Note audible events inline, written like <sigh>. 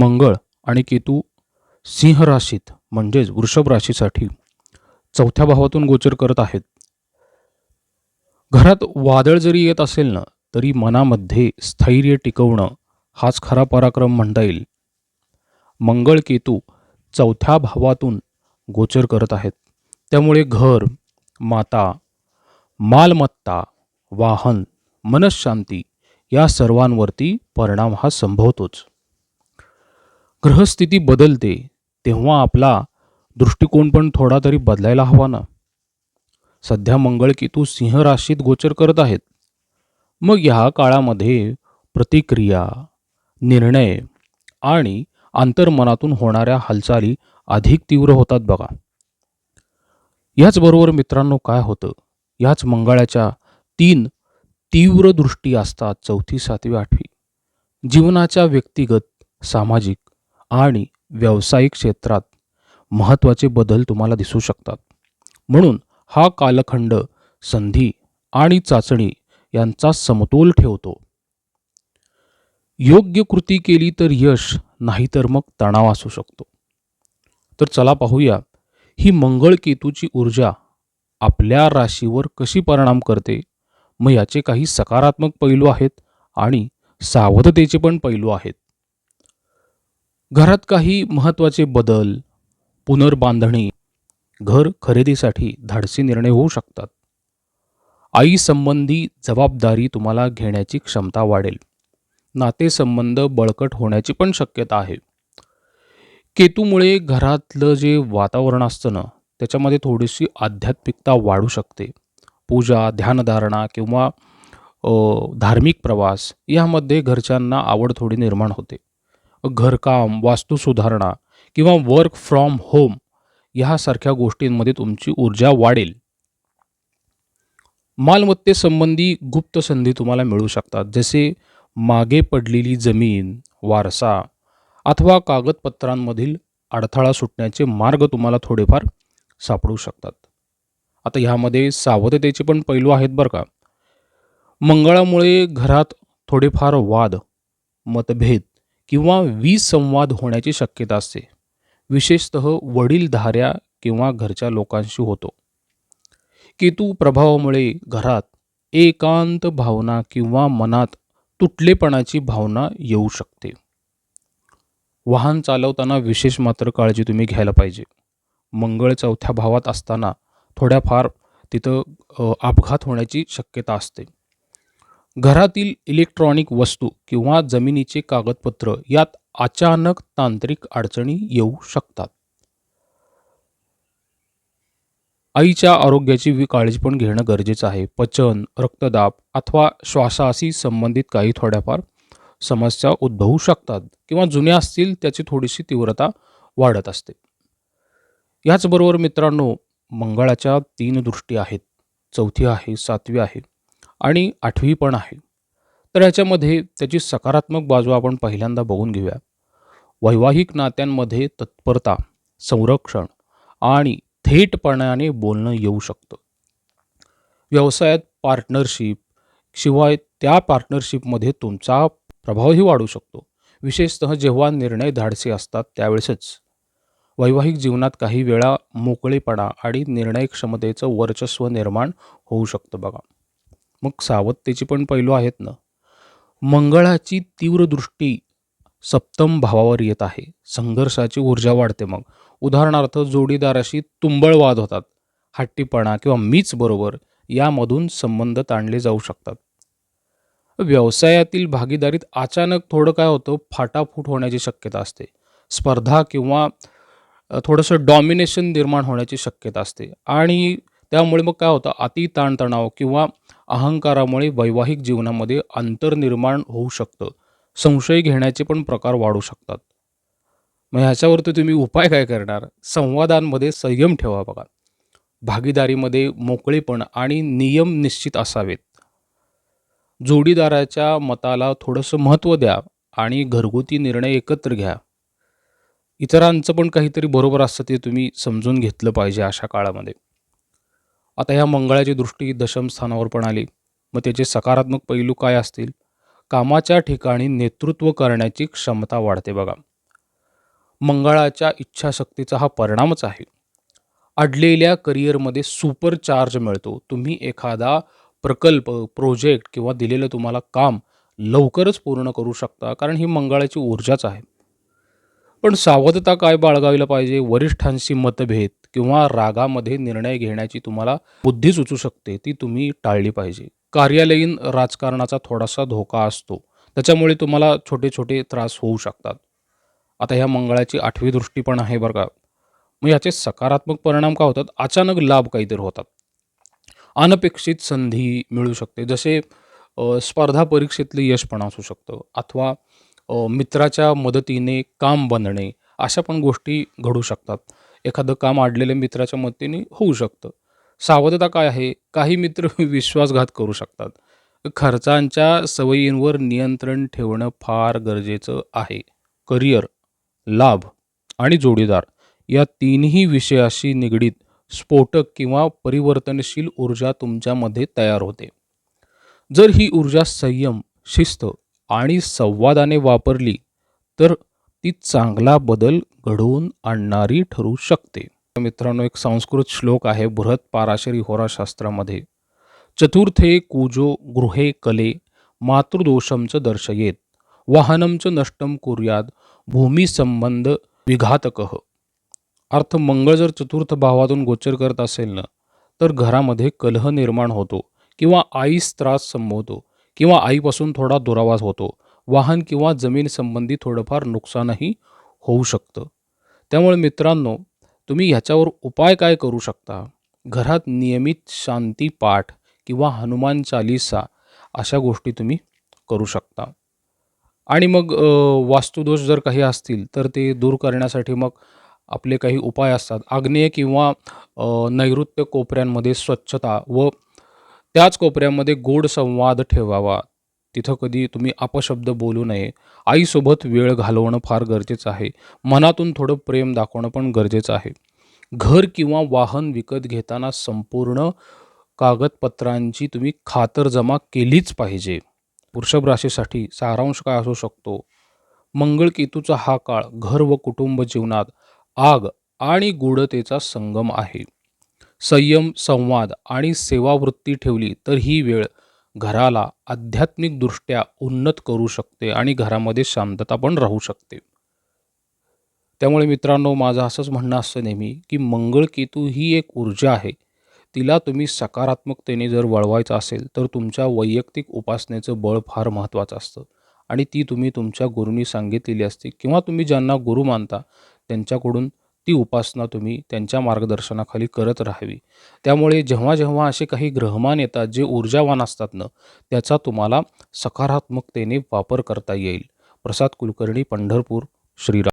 मंगळ आणि केतू सिंह राशीत म्हणजेच वृषभ राशीसाठी चौथ्या भावातून गोचर करत आहेत. घरात वादळ जरी येत असेल ना तरी मनामध्ये स्थैर्य टिकवणं हाच खरा पराक्रम म्हणता येईल. मंगळ केतू चौथ्या भावातून गोचर करत आहेत. त्यामुळे घर माता मालमत्ता वाहन मनशांती या सर्वांवरती परिणाम हा संभवतोच. ग्रहस्थिती बदलते तेव्हा आपला दृष्टिकोन पण थोडा तरी बदलायला हवा ना. सध्या मंगळ केतू सिंह राशीत गोचर करत आहेत. मग ह्या काळामध्ये प्रतिक्रिया निर्णय आणि अंतर्मनातून होणाऱ्या हालचाली अधिक तीव्र होतात बघा. याचबरोबर मित्रांनो काय होतं? याच मंगळाच्या तीन तीव्र दृष्टी असतात चौथी सातवी आठवी. जीवनाच्या व्यक्तिगत सामाजिक आणि व्यावसायिक क्षेत्रात महत्त्वाचे बदल तुम्हाला दिसू शकतात. म्हणून हा कालखंड संधी आणि चाचणी यांचा समतोल ठेवतो. योग्य कृती केली तर यश नाहीतर मग तणाव असू शकतो. तर चला पाहूया ही मंगळ केतूची ऊर्जा आपल्या राशीवर कशी परिणाम करते? मग याचे काही सकारात्मक पैलू आहेत आणि सावधतेचे पण पैलू आहेत. घरात काही महत्त्वाचे बदल पुनर्बांधणी घर खरेदीसाठी धाडसी निर्णय होऊ शकतात. आईसंबंधी जबाबदारी तुम्हाला घेण्याची क्षमता वाढेल. नातेसंबंध बळकट होण्याची पण शक्यता आहे. केतूमुळे घरातलं जे वातावरण असतं ना त्याच्यामध्ये थोडीशी आध्यात्मिकता वाढू शकते. पूजा ध्यानधारणा किंवा धार्मिक प्रवास यामध्ये घरच्यांना आवड थोडी निर्माण होते. घरकाम वास्तू सुधारणा किंवा वर्क फ्रॉम होम ह्यासारख्या गोष्टींमध्ये तुमची ऊर्जा वाढेल. मालमत्तेसंबंधी गुप्त संधी तुम्हाला मिळू शकतात. जसे मागे पडलेली जमीन वारसा अथवा कागदपत्रांमधील अडथळा सुटण्याचे मार्ग तुम्हाला थोडेफार सापडू शकतात. आता ह्यामध्ये सावधतेचे पण पैलू आहेत बरं का. मंगळामुळे घरात थोडेफार वाद मतभेद किंवा विसंवाद होण्याची शक्यता असते. विशेषतः वडीलधाऱ्या किंवा घरच्या लोकांशी होतो. केतू प्रभावामुळे घरात एकांत भावना किंवा मनात तुटलेपणाची भावना येऊ शकते. वाहन चालवताना विशेष मात्र काळजी तुम्ही घ्यायला पाहिजे. मंगळ चौथ्या भावात असताना थोड्याफार तिथं अपघात होण्याची शक्यता असते. घरातील इलेक्ट्रॉनिक वस्तू किंवा जमिनीचे कागदपत्र यात अचानक तांत्रिक अडचणी येऊ शकतात. आईच्या आरोग्याची काळजी पण घेणं गरजेचं आहे. पचन रक्तदाब अथवा श्वासाशी संबंधित काही थोड्याफार समस्या उद्भवू शकतात किंवा जुन्या असतील त्याची थोडीशी तीव्रता वाढत असते. याचबरोबर मित्रांनो मंगळाच्या तीन दृष्टी आहेत. चौथी आहे सातवी आहे. आणि आठवी पण आहे. तर याच्यामध्ये त्याची सकारात्मक बाजू आपण पहिल्यांदा बघून घेऊया. वैवाहिक नात्यांमध्ये तत्परता संरक्षण आणि थेटपणाने बोलणं येऊ शकतं. व्यवसायात पार्टनरशिप शिवाय त्या पार्टनरशिपमध्ये तुमचा प्रभावही वाढू शकतो. विशेषतः जेव्हा निर्णय धाडसे असतात त्यावेळेसच. वैवाहिक जीवनात काही वेळा मोकळेपणा आणि निर्णय क्षमतेचं वर्चस्व निर्माण होऊ शकतं बघा. मग सावधतेचे पण पैलू आहेत ना. मंगळाची तीव्र दृष्टी सप्तम भावावर येत आहे. संघर्षाची ऊर्जा वाढते मग. उदाहरणार्थ जोडीदाराशी तुंबळ वाद होतात. हट्टीपणा किंवा मीच बरोबर यामधून संबंध ताणले जाऊ शकतात. व्यवसायातील भागीदारीत अचानक थोडं काय होतं फाटाफूट होण्याची शक्यता असते. स्पर्धा किंवा थोडंसं डॉमिनेशन निर्माण होण्याची शक्यता असते. आणि त्यामुळे मग काय होतं? अति ताणतणाव किंवा अहंकारामुळे वैवाहिक जीवनामध्ये अंतर निर्माण होऊ शकतं. संशय घेण्याचे पण प्रकार वाढू शकतात. मग ह्याच्यावरती तुम्ही उपाय काय करणार? संवादांमध्ये संयम ठेवा बघा. भागीदारीमध्ये मोकळेपण आणि नियम निश्चित असावेत. जोडीदाराच्या मताला थोडंसं महत्त्व द्या आणि घरगुती निर्णय एकत्र घ्या. इतरांचं पण काहीतरी बरोबर असतं ते तुम्ही समजून घेतलं पाहिजे अशा काळामध्ये. आता ह्या मंगळाची दृष्टी दशम स्थानावर पण आली. मग त्याचे सकारात्मक पैलू काय असतील? कामाच्या ठिकाणी नेतृत्व करण्याची क्षमता वाढते बघा. मंगळाच्या इच्छाशक्तीचा हा परिणामच आहे. अडलेल्या करिअरमध्ये सुपर चार्ज मिळतो. तुम्ही एखादा प्रकल्प प्रोजेक्ट किंवा दिलेलं तुम्हाला काम लवकरच पूर्ण करू शकता कारण ही मंगळाची ऊर्जाच आहे. पण सावधता काय बाळगायला पाहिजे? वरिष्ठांशी मतभेद किंवा रागामध्ये निर्णय घेण्याची तुम्हाला बुद्धी सुचू शकते ती तुम्ही टाळली पाहिजे. कार्यालयीन राजकारणाचा थोडासा धोका असतो. त्याच्यामुळे तुम्हाला छोटे छोटे त्रास होऊ शकतात. आता ह्या मंगळाची आठवी दृष्टी पण आहे बरं का. मग याचे सकारात्मक परिणाम का होतात? अचानक लाभ काहीतरी होतात. अनपेक्षित संधी मिळू शकते. जसे स्पर्धा परीक्षेतले यश पण असू शकतं. अथवा मित्राच्या मदतीने काम बनणे अशा पण गोष्टी घडू शकतात. एखादं काम अडलेल्या मित्राच्या मदतीने होऊ शकतं. सावधता काय आहे? काही मित्र <laughs> विश्वासघात करू शकतात. खर्चांच्या सवयींवर नियंत्रण ठेवणं फार गरजेचं आहे. करिअर लाभ आणि जोडीदार या तीनही विषयाशी निगडीत स्फोटक किंवा परिवर्तनशील ऊर्जा तुमच्यामध्ये तयार होते. जर ही ऊर्जा संयम शिस्त आणि संवादाने वापरली तर ती चांगला बदल घडवून आणणारी ठरू शकते. मित्रांनो एक संस्कृत श्लोक आहे बृहत पाराशरी होराशास्त्रामध्ये. चतुर्थे कुजो गृहे कले मातृदोषमच दर्शयेत वाहनमच नष्टम कुर्याद भूमिसंबंध विघातक. अर्थ मंगळ जर चतुर्थ भावातून गोचर करत असेल ना तर घरामध्ये कलह निर्माण होतो किंवा आईस त्रास संभवतो. किंवा आईपासून थोडा दुरावास होतो. वाहन किंवा जमीन संबंधी थोडंफार नुकसानही होऊ शकतं. त्यामुळे मित्रांनो तुम्ही ह्याच्यावर उपाय काय करू शकता? घरात नियमित शांती पाठ किंवा हनुमान चालिसा अशा गोष्टी तुम्ही करू शकता. आणि मग वास्तुदोष जर काही असतील तर ते दूर करण्यासाठी मग आपले काही उपाय असतात. आग्नेय किंवा नैऋत्य कोपऱ्यांमध्ये स्वच्छता व त्याच कोपऱ्यामध्ये गोड संवाद ठेवावा. तिथं कधी तुम्ही अपशब्द बोलू नये. आईसोबत वेळ घालवणं फार गरजेचं आहे. मनातून थोडं प्रेम दाखवणं पण गरजेचं आहे. घर किंवा वाहन विकत घेताना संपूर्ण कागदपत्रांची तुम्ही खातरजमा केलीच पाहिजे. वृषभ राशीसाठी सारांश काय असू शकतो? मंगळ केतूचा हा काळ घर व कुटुंब जीवनात आग आणि गूढतेचा संगम आहे. संयम संवाद आणि सेवावृत्ती ठेवली तर ही वेळ घराला आध्यात्मिकदृष्ट्या उन्नत करू शकते आणि घरामध्ये शांतता पण राहू शकते. त्यामुळे मित्रांनो माझं असंच म्हणणं असतं नेहमी की मंगळ केतू ही एक ऊर्जा आहे. तिला तुम्ही सकारात्मकतेने जर वळवायचं असेल तर तुमच्या वैयक्तिक उपासनेचं बळ फार महत्त्वाचं असतं. आणि ती तुम्ही तुमच्या गुरुनी सांगितलेली असते किंवा तुम्ही ज्यांना गुरु मानता त्यांच्याकडून ती उपासना तुम्ही त्यांच्या मार्गदर्शनाखाली करत राहावी. त्यामुळे जेव्हा जेव्हा असे काही ग्रहमान येतात जे ऊर्जावान असतात ना त्याचा तुम्हाला सकारात्मकतेने वापर करता येईल. प्रसाद कुलकर्णी पंढरपूर श्रीराम.